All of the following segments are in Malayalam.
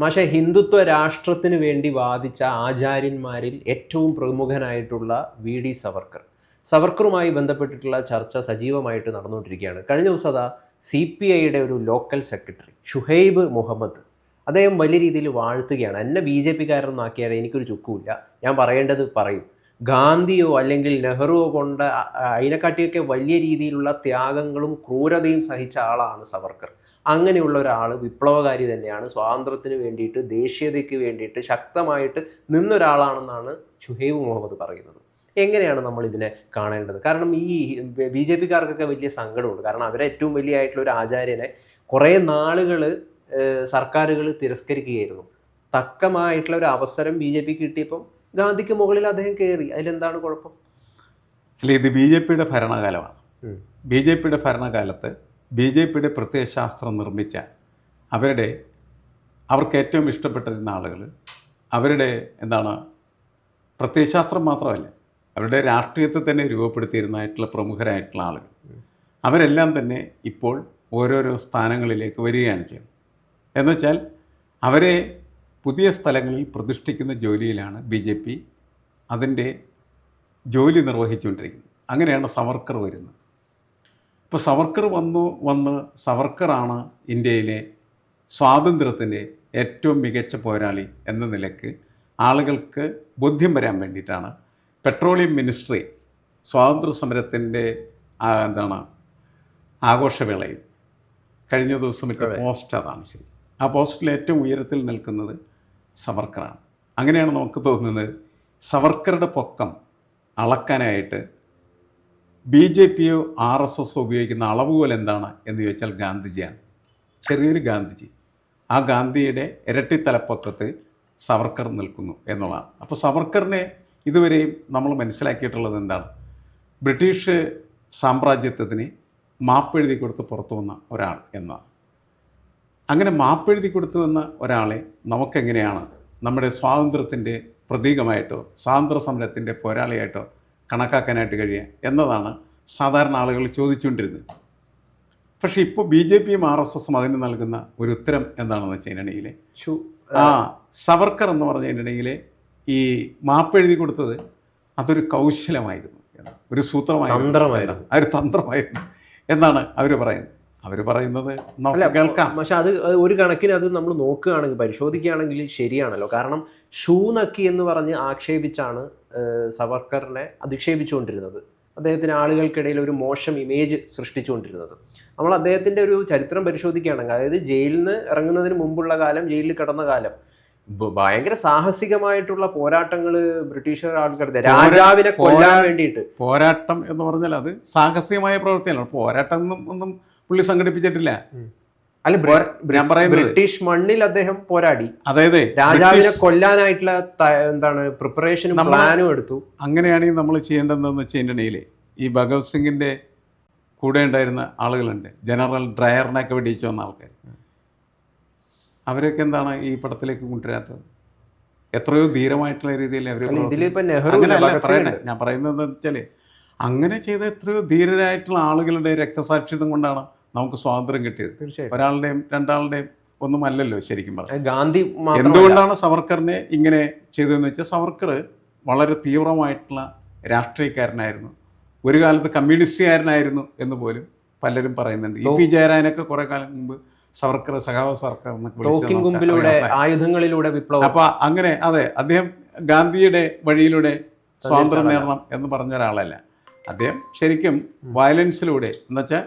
മാഷെ ഹിന്ദുത്വ രാഷ്ട്രത്തിന് വേണ്ടി വാദിച്ച ആചാര്യന്മാരിൽ ഏറ്റവും പ്രമുഖനായിട്ടുള്ള വി. ഡി. സവർക്കർ. സവർക്കറുമായി ബന്ധപ്പെട്ടിട്ടുള്ള ചർച്ച സജീവമായിട്ട് നടന്നുകൊണ്ടിരിക്കുകയാണ്. കഴിഞ്ഞ ദിവസം അതാ സി. പി. ഐയുടെ ഒരു ലോക്കൽ സെക്രട്ടറി ഷുഹൈബ് മുഹമ്മദ് അദ്ദേഹം വലിയ രീതിയിൽ വാഴ്ത്തുകയാണ്. എന്നെ ബി. ജെ. പിക്കാരനാക്കിയാൽ എനിക്കൊരു ചുക്കുമില്ല. ഞാൻ പറയേണ്ടത് പറയും. ഗാന്ധിയോ അല്ലെങ്കിൽ നെഹ്റുവോ കൊണ്ട് അതിനെക്കാട്ടിയൊക്കെ വലിയ രീതിയിലുള്ള ത്യാഗങ്ങളും ക്രൂരതയും സഹിച്ച ആളാണ് സവർക്കർ. അങ്ങനെയുള്ള ഒരാൾ വിപ്ലവകാരി തന്നെയാണ്. സ്വാതന്ത്ര്യത്തിന് വേണ്ടിയിട്ട് ദേശീയതയ്ക്ക് വേണ്ടിയിട്ട് ശക്തമായിട്ട് നിന്നൊരാളാണെന്നാണ് ഷുഹൈബ് മുഹമ്മദ് പറയുന്നത്. എങ്ങനെയാണ് നമ്മൾ ഇതിനെ കാണേണ്ടത്? കാരണം ഈ ബി ജെ പിക്കാർക്കൊക്കെ വലിയ സങ്കടമുണ്ട്. കാരണം അവരെ ഏറ്റവും വലിയ ആയിട്ടുള്ള ഒരു ആചാര്യനെ കുറേ നാളുകൾ സർക്കാരുകൾ തിരസ്കരിക്കുകയായിരുന്നു. തക്കമായിട്ടുള്ള ഒരു അവസരം ബി ജെ പി കിട്ടിയപ്പം ഗാന്ധിക്ക് മുകളിൽ അദ്ദേഹം കയറി അതിലെന്താണ് കുഴപ്പം? അല്ല ഇത് ബി ജെ പിയുടെ ഭരണകാലമാണ്. ബി ജെ പിയുടെ ഭരണകാലത്ത് ബി ജെ പിയുടെ പ്രത്യയശാസ്ത്രം നിർമ്മിച്ച അവരുടെ അവർക്ക് ഏറ്റവും ഇഷ്ടപ്പെട്ടിരുന്ന ആളുകൾ അവരുടെ എന്താണ് പ്രത്യയശാസ്ത്രം മാത്രമല്ല അവരുടെ രാഷ്ട്രീയത്തെ തന്നെ രൂപപ്പെടുത്തിയിരുന്നതായിട്ടുള്ള പ്രമുഖരായിട്ടുള്ള ആളുകൾ. അവരെല്ലാം തന്നെ ഇപ്പോൾ ഓരോരോ സ്ഥാനങ്ങളിലേക്ക് വരികയാണ് ചെയ്യുന്നത്. എന്നുവെച്ചാൽ അവരെ പുതിയ സ്ഥലങ്ങളിൽ പ്രതിഷ്ഠിക്കുന്ന ജോലിയിലാണ് ബി ജെ പി അതിന്റെ ജോലി നിർവഹിച്ചുകൊണ്ടിരിക്കുന്നത്. അങ്ങനെയാണ് സവർക്കർ വരുന്നത്. ഇപ്പോൾ സവർക്കർ വന്നു വന്ന് സവർക്കറാണ് ഇന്ത്യയിലെ സ്വാതന്ത്ര്യത്തിന്റെ ഏറ്റവും മികച്ച പോരാളി എന്ന നിലയ്ക്ക് ആളുകൾക്ക് ബോധ്യം വരാൻ വേണ്ടിയിട്ടാണ്. പെട്രോളിയം മിനിസ്ട്രി സ്വാതന്ത്ര്യ സമരത്തിന്റെ എന്താണ് ആഘോഷവേളയിൽ കഴിഞ്ഞ ദിവസം ഇട്ട പോസ്റ്റ് അതാണ് ശരി. ആ പോസ്റ്റിൽ ഏറ്റവും ഉയരത്തിൽ നിൽക്കുന്നത് സവർക്കറാണ്. അങ്ങനെയാണ് നമുക്ക് തോന്നുന്നത് സവർക്കറുടെ പൊക്കം അളക്കാനായിട്ട് ബി ജെ പിയോ ആർ എസ് എസോ ഉപയോഗിക്കുന്ന അളവുകോൽ എന്താണ് എന്ന് ചോദിച്ചാൽ ഗാന്ധിജിയാണ്. ചെറിയൊരു ഗാന്ധിജി. ആ ഗാന്ധിയുടെ ഇരട്ടി സവർക്കർ നിൽക്കുന്നു എന്നുള്ളതാണ്. അപ്പോൾ സവർക്കറിനെ ഇതുവരെയും നമ്മൾ മനസ്സിലാക്കിയിട്ടുള്ളത് എന്താണ്? ബ്രിട്ടീഷ് സാമ്രാജ്യത്വത്തിന് മാപ്പെഴുതി കൊടുത്ത് പുറത്തു വന്ന ഒരാൾ എന്നാണ്. അങ്ങനെ മാപ്പെഴുതി കൊടുത്തു വന്ന ഒരാളെ നമുക്കെങ്ങനെയാണ് നമ്മുടെ സ്വാതന്ത്ര്യത്തിന്റെ പ്രതീകമായിട്ടോ സ്വാതന്ത്ര്യ സമരത്തിന്റെ പോരാളിയായിട്ടോ കണക്കാക്കാനായിട്ട് കഴിയുക എന്നതാണ് സാധാരണ ആളുകൾ ചോദിച്ചുകൊണ്ടിരുന്നത്. പക്ഷേ ഇപ്പോൾ ബി ജെ പിയും ആർ എസ് എസും അതിന് നൽകുന്ന ഒരു ഉത്തരം എന്താണെന്ന് വെച്ച് കഴിഞ്ഞിട്ടുണ്ടെങ്കിൽ ആ സവർക്കർ എന്ന് പറഞ്ഞു കഴിഞ്ഞിട്ടുണ്ടെങ്കിൽ ഈ മാപ്പ് എഴുതി കൊടുത്തത് അതൊരു കൗശലമായിരുന്നു. ഒരു സൂത്രമായിരുന്നു. ഒരു തന്ത്രമായിരുന്നു എന്നാണ് അവർ പറയുന്നത്. അവർ പറയുന്നത് കേൾക്കാം. പക്ഷെ അത് ഒരു കണക്കിന് അത് നമ്മൾ നോക്കുകയാണെങ്കിൽ പരിശോധിക്കുകയാണെങ്കിൽ ശരിയാണല്ലോ. കാരണം ഷൂ നക്കി എന്ന് പറഞ്ഞ് ആക്ഷേപിച്ചാണ് സവർക്കറിനെ അധിക്ഷേപിച്ചുകൊണ്ടിരുന്നത്. അദ്ദേഹത്തിന് ആളുകൾക്കിടയിൽ ഒരു മോശം ഇമേജ് സൃഷ്ടിച്ചുകൊണ്ടിരുന്നത്. നമ്മൾ അദ്ദേഹത്തിന്റെ ഒരു ചരിത്രം പരിശോധിക്കുകയാണെങ്കിൽ അതായത് ജയിലിൽ നിന്ന് ഇറങ്ങുന്നതിന് മുമ്പുള്ള കാലം ജയിലിൽ കിടന്ന കാലം. ഭയങ്കര സാഹസികമായിട്ടുള്ള പോരാട്ടങ്ങൾ ബ്രിട്ടീഷുകാർ ആൾക്കാർ രാജാവിനെ കൊല്ലാൻ വേണ്ടിയിട്ട്. പോരാട്ടം എന്ന് പറഞ്ഞാൽ അത് സാഹസികമായ പ്രവൃത്തിയല്ല പോരാട്ടം ഒന്നും ഒന്നും പുള്ളി സംഘടിപ്പിച്ചിട്ടില്ല. അല്ല ഞാൻ പറയുന്നത് ബ്രിട്ടീഷ് മണ്ണിൽ അദ്ദേഹം പോരാടി. അതായത് രാജാവിനെ കൊല്ലാനായിട്ടുള്ള എന്താണ് പ്രിപ്പറേഷനും പ്ലാനും എടുത്തു. അങ്ങനെയാണെങ്കിൽ നമ്മൾ ചെയ്യേണ്ടതെന്ന് വെച്ചിട്ടുണ്ടെങ്കിൽ ഈ ഭഗത് സിംഗിന്റെ കൂടെ ഉണ്ടായിരുന്ന ആളുകളുണ്ട്. ജനറൽ ഡ്രയറിനൊക്കെ വെടിയിച്ചു വന്ന ആൾക്കാർ അവരൊക്കെ എന്താണ് ഈ പടത്തിലേക്ക് കൊണ്ടുവരാത്തത്? എത്രയോ ധീരമായിട്ടുള്ള രീതിയിൽ അവർ അങ്ങനെയല്ല. ഞാൻ പറയുന്നത് എന്താ വെച്ചാൽ അങ്ങനെ ചെയ്ത എത്രയോ ധീരരായിട്ടുള്ള ആളുകളുടെ രക്തസാക്ഷിത്വം കൊണ്ടാണ് നമുക്ക് സ്വാതന്ത്ര്യം കിട്ടിയത്. ഒരാളുടെയും രണ്ടാളുടെയും ഒന്നും അല്ലല്ലോ ശരിക്കും പറഞ്ഞാൽ. ഗാന്ധി എന്തുകൊണ്ടാണ് സവർക്കറിനെ ഇങ്ങനെ ചെയ്തതെന്ന് വെച്ചാൽ സവർക്കർ വളരെ തീവ്രമായിട്ടുള്ള രാഷ്ട്രീയക്കാരനായിരുന്നു. ഒരു കാലത്ത് കമ്മ്യൂണിസ്റ്റുകാരനായിരുന്നു എന്ന് പോലും പലരും പറയുന്നുണ്ട്. ഇ പി ജയരാജനൊക്കെ കുറെ കാലം മുമ്പ് സവർക്കർ സഖാവ് സർക്കാർ എന്നൊക്കെ. ആയുധങ്ങളിലൂടെ വിപ്ലവം. അപ്പൊ അങ്ങനെ അതെ അദ്ദേഹം ഗാന്ധിയുടെ വഴിയിലൂടെ സ്വാതന്ത്ര്യം നേടണം എന്ന് പറഞ്ഞ ഒരാളല്ല. അദ്ദേഹം ശരിക്കും വയലൻസിലൂടെ എന്നുവെച്ചാൽ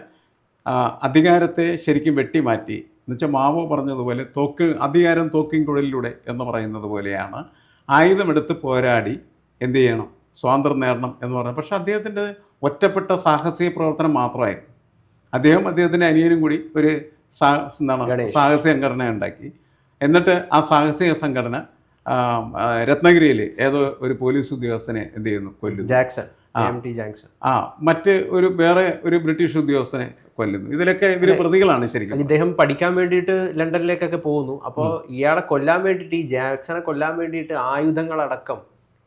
അധികാരത്തെ ശരിക്കും വെട്ടിമാറ്റി. എന്നുവെച്ചാൽ മാവോ പറഞ്ഞതുപോലെ തോക്ക് അധികാരം തോക്കിൻ കുഴലിലൂടെ എന്ന് പറയുന്നത് പോലെയാണ് ആയുധമെടുത്ത് പോരാടി എന്ത് ചെയ്യണം? സ്വാതന്ത്ര്യം നേടണം എന്ന് പറഞ്ഞു പക്ഷേ അദ്ദേഹത്തിന്റെ ഒറ്റപ്പെട്ട സാഹസിക പ്രവർത്തനം മാത്രമായിരുന്നു. അദ്ദേഹം അദ്ദേഹത്തിന്റെ അനിയനും കൂടി ഒരു സാ എന്താണ്. സാഹസിക സംഘടന ഉണ്ടാക്കി എന്നിട്ട് ആ സാഹസിക സംഘടന രത്നഗിരിയിൽ ഏതോ ഒരു പോലീസ് ഉദ്യോഗസ്ഥനെ എന്ത് ചെയ്യുന്നു? കൊല്ലുന്നു. ജാക്സൺ. ജാക്സൺ ആ മറ്റ് ഒരു വേറെ ഒരു ബ്രിട്ടീഷ് ഉദ്യോഗസ്ഥനെ കൊല്ലുന്നു. ഇതിലൊക്കെ ഇവർ പ്രതികളാണ് ശരിക്കും. ഇദ്ദേഹം പഠിക്കാൻ വേണ്ടിയിട്ട് ലണ്ടനിലേക്കൊക്കെ പോകുന്നു. അപ്പോൾ ഇയാളെ കൊല്ലാൻ വേണ്ടിയിട്ട് ഈ ജാക്സനെ കൊല്ലാൻ വേണ്ടിയിട്ട് ആയുധങ്ങളടക്കം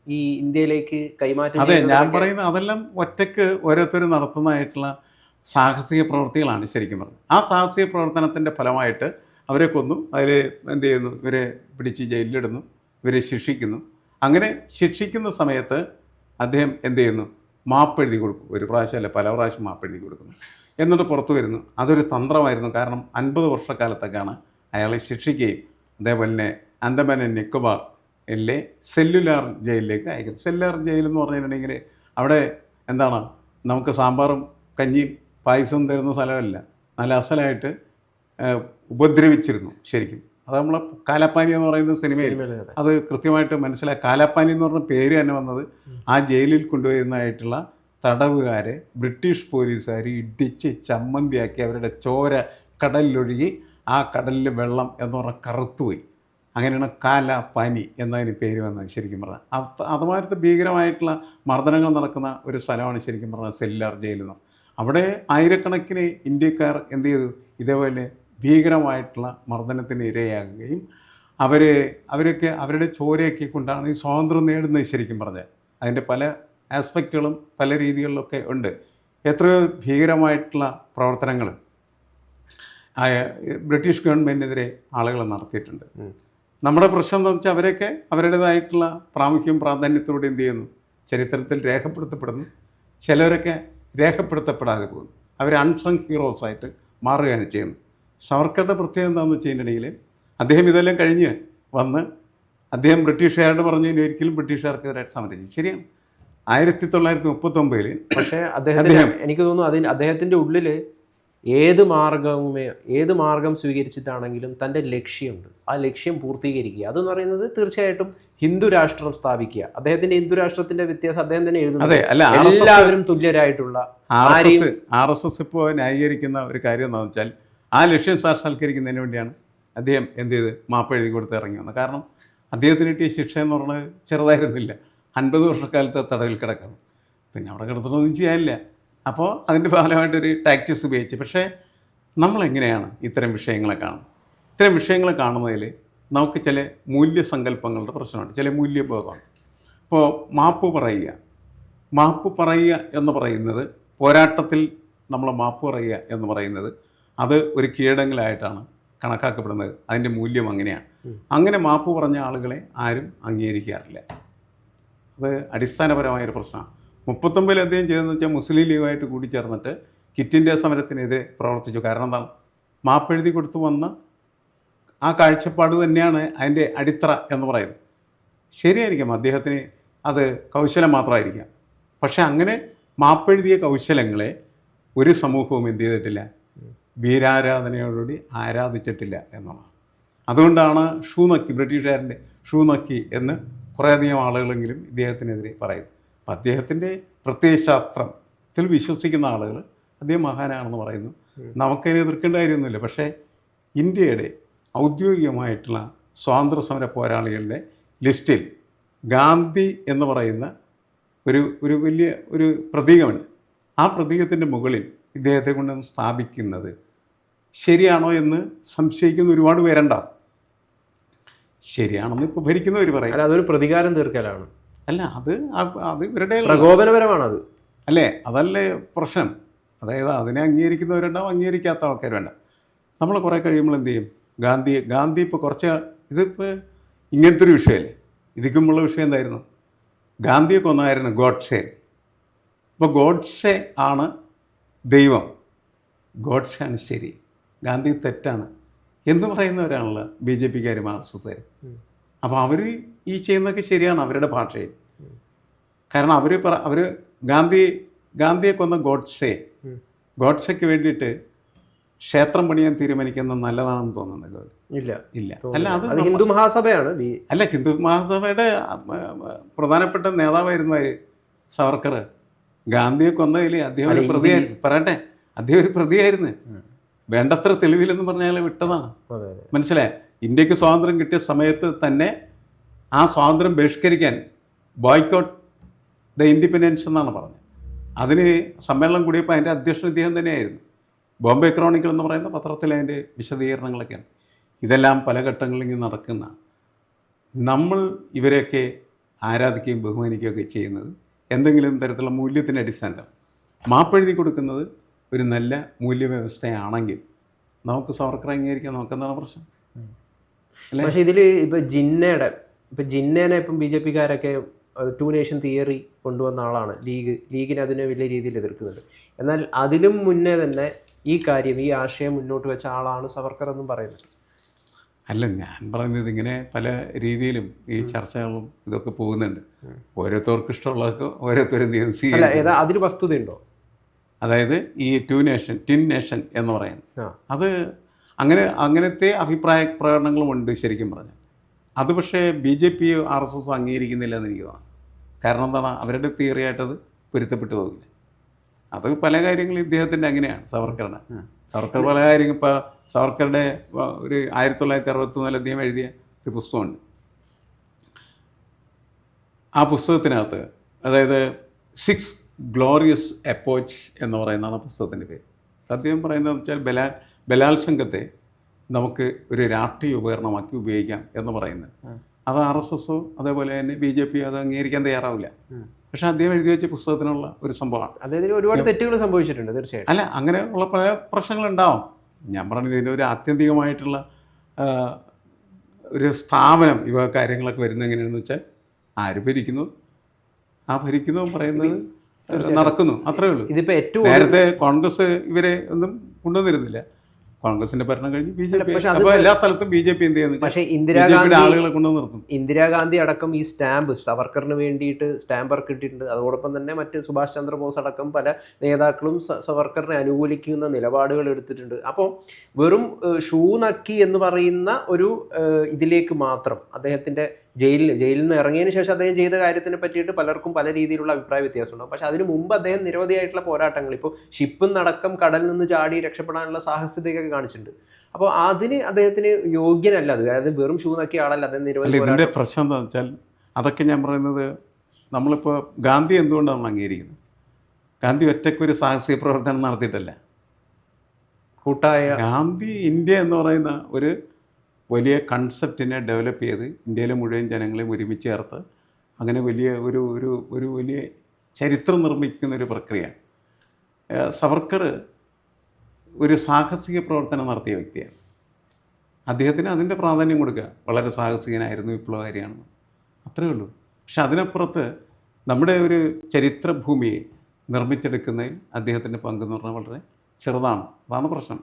ഈ ഇന്ത്യയിലേക്ക് കൈമാറ്റം അതെ ഞാൻ പറയുന്നത് അതെല്ലാം ഒറ്റയ്ക്ക് ഓരോരുത്തർ നടത്തുന്നതായിട്ടുള്ള സാഹസിക പ്രവൃത്തികളാണ് ശരിക്കും പറഞ്ഞത്. ആ സാഹസിക പ്രവർത്തനത്തിന്റെ ഫലമായിട്ട് അവരെ കൊന്നു. അതിൽ എന്ത് ചെയ്യുന്നു? ഇവരെ പിടിച്ച് ജയിലിലിടുന്നു. ഇവരെ ശിക്ഷിക്കുന്നു. അങ്ങനെ ശിക്ഷിക്കുന്ന സമയത്ത് അദ്ദേഹം എന്ത് ചെയ്യുന്നു? മാപ്പ് എഴുതി കൊടുക്കും. ഒരു പ്രാവശ്യമല്ല പല പ്രാവശ്യം മാപ്പ് എഴുതി കൊടുക്കുന്നു. എന്നിട്ട് പുറത്തു വരുന്നു. അതൊരു തന്ത്രമായിരുന്നു. കാരണം അൻപത് വർഷക്കാലത്തൊക്കെയാണ് അയാളെ ശിക്ഷിക്കുകയും അതേപോലെ തന്നെ അന്തമാൻ നിക്കോബാർ ിലെ സെല്ലുലാർ ജയിലിലേക്ക് അയക്കുന്നു സെല്ലുലാർ ജയിൽ എന്ന് പറഞ്ഞിട്ടുണ്ടെങ്കിൽ അവിടെ എന്താണ്? നമുക്ക് സാമ്പാറും കഞ്ഞിയും പായസവും തരുന്ന സ്ഥലമല്ല. നല്ല അസലായിട്ട് ഉപദ്രവിച്ചിരുന്നു ശരിക്കും. അത് നമ്മളെ കാലപ്പാനി എന്ന് പറയുന്ന സിനിമയിൽ അത്. കൃത്യമായിട്ട് മനസ്സിലായി. കാലാപ്പാനി എന്ന് പറഞ്ഞ പേര് തന്നെ വന്നത് ആ ജയിലിൽ കൊണ്ടുവരുന്നതായിട്ടുള്ള തടവുകാരെ ബ്രിട്ടീഷ് പോലീസുകാർ ഇടിച്ച് ചമ്മന്തിയാക്കി അവരുടെ ചോര കടലിലൊഴുകി ആ കടലിലെ വെള്ളം എന്ന് പറഞ്ഞാൽ കറുത്തുപോയി അങ്ങനെയാണ് കാല പനി എന്നതിന് പേര് വന്നത് ശരിക്കും പറഞ്ഞാൽ. അത് അതുമാതിരത്തെ ഭീകരമായിട്ടുള്ള മർദ്ദനങ്ങൾ നടക്കുന്ന ഒരു സ്ഥലമാണ് ശരിക്കും പറഞ്ഞാൽ സെല്ലാർ ജയിൽ എന്ന് അവിടെ ആയിരക്കണക്കിന് ഇന്ത്യക്കാർ എന്ത് ചെയ്തു? ഇതേപോലെ ഭീകരമായിട്ടുള്ള മർദ്ദനത്തിന് ഇരയാകുകയും അവർ അവരൊക്കെ അവരുടെ ചോരയൊക്കെ കൊണ്ടാണ് ഈ സ്വാതന്ത്ര്യം നേടുന്നത് ശരിക്കും പറഞ്ഞാൽ. അതിന്റെ പല ആസ്പെക്റ്റുകളും പല രീതികളിലൊക്കെ ഉണ്ട്. എത്രയോ ഭീകരമായിട്ടുള്ള പ്രവർത്തനങ്ങൾ ബ്രിട്ടീഷ് ഗവൺമെന്റിനെതിരെ ആളുകൾ നടത്തിയിട്ടുണ്ട്. നമ്മുടെ പ്രശ്നം എന്ന് വെച്ചാൽ അവരൊക്കെ അവരുടേതായിട്ടുള്ള പ്രാമുഖ്യം പ്രാധാന്യത്തോടെ എന്ത് ചെയ്യുന്നു? ചരിത്രത്തിൽ രേഖപ്പെടുത്തപ്പെടുന്നു. ചിലരൊക്കെ രേഖപ്പെടുത്തപ്പെടാതെ പോകുന്നു. അവർ അൺസങ് ഹീറോസായിട്ട് മാറുകയാണ് ചെയ്യുന്നത്. സവർക്കറുടെ പ്രത്യേകത എന്താണെന്ന് വെച്ചിട്ടുണ്ടെങ്കിൽ അദ്ദേഹം ഇതെല്ലാം കഴിഞ്ഞ് വന്ന് അദ്ദേഹം ബ്രിട്ടീഷുകാരോട് പറഞ്ഞതിന് ഒരിക്കലും ബ്രിട്ടീഷുകാർക്കെതിരായിട്ട് സമരം ശരിയാണ്. ആയിരത്തി തൊള്ളായിരത്തി മുപ്പത്തൊമ്പതിൽ പക്ഷേ അദ്ദേഹം എനിക്ക് തോന്നുന്നു അതിന് അദ്ദേഹത്തിന്റെ ഉള്ളിൽ ഏത് മാർഗവുമേ ഏത് മാർഗം സ്വീകരിച്ചിട്ടാണെങ്കിലും തന്റെ ലക്ഷ്യമുണ്ട്. ആ ലക്ഷ്യം പൂർത്തീകരിക്കുക. അതെന്ന് പറയുന്നത് തീർച്ചയായിട്ടും ഹിന്ദു രാഷ്ട്രം സ്ഥാപിക്കുക. അദ്ദേഹത്തിന്റെ ഹിന്ദു രാഷ്ട്രത്തിന്റെ വ്യത്യാസം അദ്ദേഹം തന്നെ എഴുതുന്നു. അതെ അല്ല ആർ എസ് എസ് എല്ലാവരും തുല്യരായിട്ടുള്ള ആർ എസ് എസ് ഇപ്പോൾ ന്യായീകരിക്കുന്ന ഒരു കാര്യം എന്താണെന്ന് വെച്ചാൽ ആ ലക്ഷ്യം സാക്ഷാത്കരിക്കുന്നതിന് വേണ്ടിയാണ് അദ്ദേഹം എന്ത് ചെയ്ത് മാപ്പ് എഴുതി കൊടുത്ത് ഇറങ്ങി വന്നത്. കാരണം അദ്ദേഹത്തിന് കിട്ടിയ ശിക്ഷ എന്ന് പറഞ്ഞത് ചെറുതായിരുന്നില്ല. അൻപത് വർഷക്കാലത്തെ തടവിൽ കിടക്കുന്നു. പിന്നെ അവിടെ കിടത്തണമൊന്നും ചെയ്യാനില്ല. അപ്പോൾ അതിന്റെ ഫലമായിട്ടൊരു ടാക്ടിക്സ് ഉപയോഗിച്ച്. പക്ഷേ നമ്മളെങ്ങനെയാണ് ഇത്തരം വിഷയങ്ങളെ കാണുന്നത്? ഇത്തരം വിഷയങ്ങളെ കാണുന്നതിൽ നമുക്ക് ചില മൂല്യസങ്കല്പങ്ങളുടെ പ്രശ്നമുണ്ട്. ചില മൂല്യബോധമുണ്ട്. ഇപ്പോൾ മാപ്പ് പറയുക. മാപ്പ് പറയുക എന്ന് പറയുന്നത് പോരാട്ടത്തിൽ നമ്മൾ മാപ്പ് പറയുക എന്ന് പറയുന്നത് അത് ഒരു കീഴടങ്ങലായിട്ടാണ് കണക്കാക്കപ്പെടുന്നത്. അതിന്റെ മൂല്യം അങ്ങനെയാണ്. അങ്ങനെ മാപ്പ് പറഞ്ഞ ആളുകളെ ആരും അംഗീകരിക്കാറില്ല. അത് അടിസ്ഥാനപരമായൊരു പ്രശ്നമാണ്. മുപ്പത്തൊമ്പതിൽ അദ്ദേഹം ചെയ്തതെന്ന് വെച്ചാൽ മുസ്ലിം ലീഗുമായിട്ട് കൂടിച്ചേർന്നിട്ട് കിറ്റ് ഇന്ത്യ സമരത്തിനെതിരെ പ്രവർത്തിച്ചു. കാരണം എന്താണ്? മാപ്പ് എഴുതി കൊടുത്തു വന്ന ആ കാഴ്ചപ്പാട് തന്നെയാണ് അതിന്റെ അടിത്തറ എന്ന് പറയുന്നത്. ശരിയായിരിക്കാം. അദ്ദേഹത്തിന് അത് കൗശലം മാത്രമായിരിക്കാം. പക്ഷേ അങ്ങനെ മാപ്പെഴുതിയ കൗശലങ്ങളെ ഒരു സമൂഹവും എന്ത് ചെയ്തിട്ടില്ല? വീരാരാധനയോടുകൂടി ആരാധിച്ചിട്ടില്ല എന്നുള്ളതാണ്. അതുകൊണ്ടാണ് ഷൂ നക്കി ബ്രിട്ടീഷുകാരന്റെ ഷൂ നക്കി എന്ന് കുറേയധികം ആളുകളെങ്കിലും ഇദ്ദേഹത്തിനെതിരെ പറയുന്നു അപ്പം അദ്ദേഹത്തിന്റെ പ്രത്യയശാസ്ത്രത്തിൽ വിശ്വസിക്കുന്ന ആളുകൾ അദ്ദേഹം മഹാനാണെന്ന് പറയുന്നു. നമുക്കതിനെ എതിർക്കേണ്ട കാര്യമൊന്നുമില്ല. പക്ഷേ ഇന്ത്യയുടെ ഔദ്യോഗികമായിട്ടുള്ള സ്വാതന്ത്ര്യ സമര പോരാളികളുടെ ലിസ്റ്റിൽ ഗാന്ധി എന്ന് പറയുന്ന ഒരു ഒരു വലിയ ഒരു പ്രതീകമുണ്ട്. ആ പ്രതീകത്തിന്റെ മുകളിൽ ഇദ്ദേഹത്തെ കൊണ്ട് സ്ഥാപിക്കുന്നത് ശരിയാണോ എന്ന് സംശയിക്കുന്ന ഒരുപാട് പേരുണ്ടാവും ശരിയാണെന്ന് ഇപ്പോൾ ഭരിക്കുന്നവർ പറയും. അല്ല അതൊരു പ്രതികാരം തീർക്കലാണ്. അല്ല അത് അത് ഇവരുടെ പ്രകോപനപരമാണ് അത് അല്ലേ? അതല്ലേ പ്രശ്നം. അതായത് അതിനെ അംഗീകരിക്കുന്നവരുണ്ടാവും അംഗീകരിക്കാത്ത ആൾക്കാർ വേണ്ട നമ്മൾ കുറേ കഴിയുമ്പോൾ എന്ത് ചെയ്യും? ഗാന്ധി ഗാന്ധി ഇപ്പോൾ കുറച്ച് ഇതിപ്പോൾ ഇങ്ങനത്തെ ഒരു വിഷയമല്ലേ? ഇതിക്കുമ്പോൾ വിഷയം എന്തായിരുന്നു? ഗാന്ധിയെ കൊന്നായിരുന്നു ഗോഡ്സെ. അപ്പൊ ഗോഡ്സെ ആണ് ദൈവം. ഗോഡ്സെ ആണ് ശരി. ഗാന്ധി തെറ്റാണ് എന്ന് പറയുന്നവരാണല്ലോ ബി ജെ എസ് എസ്കാരും അപ്പോൾ അവർ ഈ ചെയ്യുന്നതൊക്കെ ശരിയാണ് അവരുടെ ഭാഷയിൽ. കാരണം അവർ പറ അവർ ഗാന്ധി ഗാന്ധിയെ കൊന്ന ഗോഡ്സെ. ഗോഡ്സെക്ക് വേണ്ടിയിട്ട് ക്ഷേത്രം പണിയാൻ തീരുമാനിക്കുന്നത് നല്ലതാണെന്ന് തോന്നുന്നത് ഇല്ല. ഇല്ല. അല്ല അത് ഹിന്ദു മഹാസഭയാണ്. അല്ല ഹിന്ദു മഹാസഭയുടെ പ്രധാനപ്പെട്ട നേതാവായിരുന്നു അവർ സവർക്കർ ഗാന്ധിയെ കൊന്നതിൽ അദ്ദേഹം ഒരു പ്രതിയായിരുന്നു പറയട്ടെ. അദ്ദേഹം ഒരു പ്രതിയായിരുന്നു. വേണ്ടത്ര തെളിവില്ലെന്ന് പറഞ്ഞാൽ വിട്ടതാണ്. മനസ്സിലായി? ഇന്ത്യയ്ക്ക് സ്വാതന്ത്ര്യം കിട്ടിയ സമയത്ത് തന്നെ ആ സ്വാതന്ത്ര്യം ബഹിഷ്കരിക്കാൻ ബോയ്ക്കോട്ട് ദ ഇൻഡിപെൻഡൻസ് എന്നാണ് പറഞ്ഞത്. അതിന് സമ്മേളനം കൂടിയപ്പോൾ അതിന്റെ അധ്യക്ഷൻ ഇദ്ദേഹം തന്നെയായിരുന്നു. ബോംബെ ക്രോണിക്കൽ എന്ന് പറയുന്ന പത്രത്തിലെ അതിന്റെ വിശദീകരണങ്ങളൊക്കെയാണ്. ഇതെല്ലാം പല ഘട്ടങ്ങളിൽ ഇങ്ങനെ നടക്കുന്ന നമ്മൾ ഇവരെയൊക്കെ ആരാധിക്കുകയും ബഹുമാനിക്കുകയൊക്കെ ചെയ്യുന്നത് എന്തെങ്കിലും തരത്തിലുള്ള മൂല്യത്തിന്റെ അടിസ്ഥാനത്തിൽ മാപ്പെഴുതി കൊടുക്കുന്നത് ഒരു നല്ല മൂല്യവ്യവസ്ഥയാണെങ്കിൽ നമുക്ക് സവർക്കർ അംഗീകരിക്കാൻ നോക്കുന്നതാണ് പ്രശ്നം? പക്ഷേ ഇതിൽ ഇപ്പോൾ ജിന്നയുടെ ഇപ്പം ജിന്നേനെ ഇപ്പം ബി ജെ പിക്കാരൊക്കെ ടു നേഷൻ തിയറി കൊണ്ടുവന്ന ആളാണ് ലീഗ്. ലീഗിനെ അതിനെ വലിയ രീതിയിൽ എതിർക്കുന്നുണ്ട്. എന്നാൽ അതിലും മുന്നേ തന്നെ ഈ കാര്യം ഈ ആശയം മുന്നോട്ട് വെച്ച ആളാണ് സവർക്കർ എന്നും പറയുന്നത്. അല്ല ഞാൻ പറയുന്നത് ഇങ്ങനെ പല രീതിയിലും ഈ ചർച്ചകളും ഇതൊക്കെ പോകുന്നുണ്ട്. ഓരോരുത്തർക്ക് ഇഷ്ടമുള്ളതൊക്കെ ഓരോരുത്തരും അതിൽ വസ്തുതയുണ്ടോ? അതായത് ഈ ടു നേഷൻ ടിൻ നേഷൻ എന്ന് പറയുന്നത്. അത് അങ്ങനെ അങ്ങനത്തെ അഭിപ്രായ പ്രകടനങ്ങളും ഉണ്ട് ശരിക്കും പറഞ്ഞാൽ. അത് പക്ഷേ B J P R S S അംഗീകരിക്കുന്നില്ല എന്ന് എനിക്ക് തോന്നുന്നു. കാരണം എന്താണ്? അവരുടെ തിയറി ആയിട്ടത് പൊരുത്തപ്പെട്ടു പോകില്ല. അത് പല കാര്യങ്ങളും ഇദ്ദേഹത്തിന്റെ അങ്ങനെയാണ് സവർക്കറുടെ സവർക്കർ പല കാര്യങ്ങൾ ഇപ്പോൾ സവർക്കറുടെ ഒരു ആയിരത്തി തൊള്ളായിരത്തി അറുപത്തി മൂന്നിൽ അദ്ദേഹം എഴുതിയ ഒരു പുസ്തകമുണ്ട്. ആ പുസ്തകത്തിനകത്ത് അതായത് സിക്സ് ഗ്ലോറിയസ് അപ്പോച്ച് എന്ന് പറയുന്നതാണ് പുസ്തകത്തിന്റെ പേര്. അദ്ദേഹം പറയുന്നത് വെച്ചാൽ ബലാ ബലാത്സംഗത്തെ നമുക്ക് ഒരു രാഷ്ട്രീയ ഉപകരണമാക്കി ഉപയോഗിക്കാം എന്ന് പറയുന്നത്. അത് ആർ എസ് എസോ അതേപോലെ തന്നെ ബി ജെ പി അത് അംഗീകരിക്കാൻ തയ്യാറാവില്ല. പക്ഷേ അദ്ദേഹം എഴുതി വെച്ച പുസ്തകത്തിനുള്ള ഒരു സംഭവമാണ്. അദ്ദേഹത്തിന് ഒരുപാട് തെറ്റുകൾ സംഭവിച്ചിട്ടുണ്ട് തീർച്ചയായിട്ടും. അല്ല അങ്ങനെ ഉള്ള പല പ്രശ്നങ്ങളുണ്ടാവും. ഞാൻ പറഞ്ഞത് ഇതിന്റെ ഒരു ആത്യന്തികമായിട്ടുള്ള ഒരു സ്ഥാപനം ഇവ കാര്യങ്ങളൊക്കെ വരുന്നത് എങ്ങനെയാണെന്ന് വെച്ചാൽ ആര് ഭരിക്കുന്നു? ആ ഭരിക്കുന്നു പറയുന്നത് നടക്കുന്നു. അത്രേ ഉള്ളൂ. ഇതിപ്പോ ഏറ്റവും നേരത്തെ കോൺഗ്രസ് ഇവരെ ഒന്നും കൊണ്ടുവന്നിരുന്നില്ല. കോൺഗ്രസിന്റെ ഭരണം കഴിഞ്ഞ് ബി ജെ പി അപ്പോൾ എല്ലാ സ്ഥലത്തും ബി ജെ പി എന്ത് ചെയ്യുന്നു? പക്ഷേ ഇന്ദിരാഗാന്ധി ആളുകളെ കൊണ്ടുവന്ന് നിർത്തും ഇന്ദിരാഗാന്ധി അടക്കം ഈ സ്റ്റാമ്പ് സവർക്കറിന് വേണ്ടിയിട്ട് സ്റ്റാമ്പ് ഇറക്കിയിട്ടുണ്ട്. അതോടൊപ്പം തന്നെ മറ്റ് സുഭാഷ് ചന്ദ്രബോസ് അടക്കം പല നേതാക്കളും സവർക്കറിനെ അനുകൂലിക്കുന്ന നിലപാടുകൾ എടുത്തിട്ടുണ്ട്. അപ്പോൾ വെറും ഷൂ നക്കി എന്ന് പറയുന്ന ഒരു ഇതിലേക്ക് മാത്രം അദ്ദേഹത്തിന്റെ ജയിലിൽ ജയിലിൽ നിന്ന് ഇറങ്ങിയതിന് ശേഷം അദ്ദേഹം ചെയ്ത കാര്യത്തിനെ പറ്റിയിട്ട് പലർക്കും പല രീതിയിലുള്ള അഭിപ്രായ വ്യത്യാസമുണ്ടാകും പക്ഷെ അതിന് മുമ്പ് അദ്ദേഹം നിരവധിയായിട്ടുള്ള പോരാട്ടങ്ങൾ ഇപ്പോൾ ഷിപ്പും നടക്കം കടലിൽ നിന്ന് ചാടി രക്ഷപ്പെടാനുള്ള സാഹസികതയൊക്കെ കാണിച്ചിട്ടുണ്ട്. അപ്പോൾ അതിന് അദ്ദേഹത്തിന് യോഗ്യനല്ല അത്. അതായത് വെറും ഷൂ നോക്കിയ ആളല്ല അദ്ദേഹം നിരവധി ഇതിന്റെ പ്രശ്നം എന്താ വെച്ചാൽ അതൊക്കെ ഞാൻ പറയുന്നത് നമ്മളിപ്പോൾ ഗാന്ധി എന്തുകൊണ്ടാണ് നമ്മൾ അംഗീകരിക്കുന്നത്? ഗാന്ധി ഒറ്റയ്ക്കൊരു സാഹസിക പ്രവർത്തനം നടത്തിയിട്ടല്ല. കൂട്ടായ ഗാന്ധി ഇന്ത്യ എന്ന് പറയുന്ന ഒരു വലിയ കൺസെപ്റ്റിനെ ഡെവലപ്പ് ചെയ്ത് ഇന്ത്യയിലെ മുഴുവൻ ജനങ്ങളെയും ഒരുമിച്ച് ചേർത്ത് അങ്ങനെ വലിയ ഒരു ഒരു ഒരു വലിയ ചരിത്രം നിർമ്മിക്കുന്ന ഒരു പ്രക്രിയയാണ് സവർക്കർ ഒരു സാഹസിക പ്രവർത്തനം നടത്തിയ വ്യക്തിയാണ്. അദ്ദേഹത്തിന് അതിന്റെ പ്രാധാന്യം കൊടുക്കുക. വളരെ സാഹസികനായിരുന്നു വിപ്ലവകാരിയാണ് അത്രയേ ഉള്ളൂ. പക്ഷെ അതിനപ്പുറത്ത് നമ്മുടെ ഒരു ചരിത്രഭൂമിയെ നിർമ്മിച്ചെടുക്കുന്നതിൽ അദ്ദേഹത്തിന്റെ പങ്കെന്ന് പറഞ്ഞാൽ വളരെ ചെറുതാണ്. അതാണ് പ്രശ്നം.